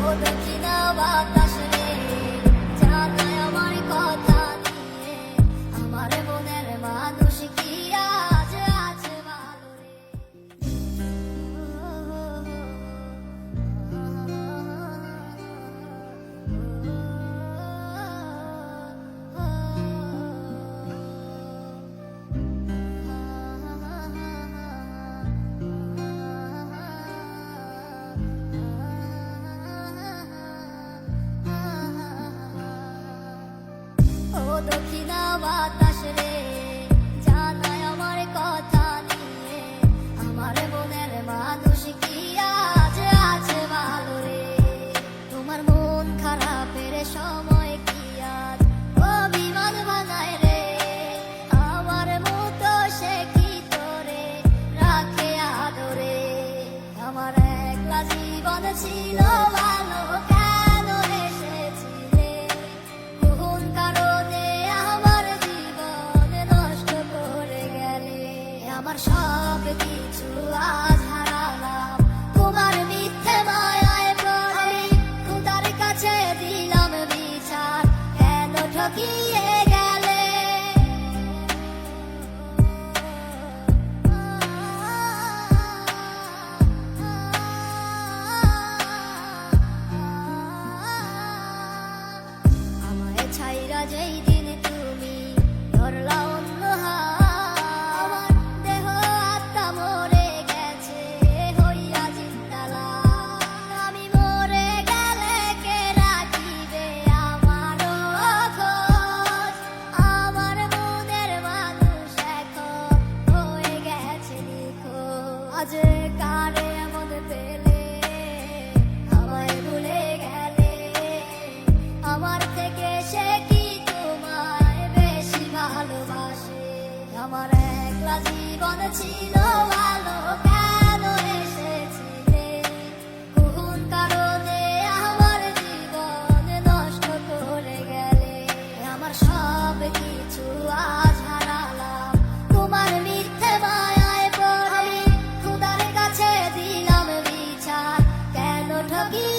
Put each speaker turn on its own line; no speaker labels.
ও দক্ষিণা বাতাস রে জানায় তোমার মন খারাপের সময় কি আজ অভিমান বানায় রে? আমার মতো সে কি তোরে রাখে আদরে? আমার একলা জীবন ছিল আমার সব কিছু আজ হারালাম। তোমার মিথ্যে মায়ায় পড়ে খুদার কাছে দিলাম বিচার। কেন ঠকিয়ে গেলে? আমায় ছাইরা যেই আজ কারে পেলে? ভুলে গেলে? আমার থেকে সে বেশি ভালোবাসে? আমার একলা জীবন ছিল love.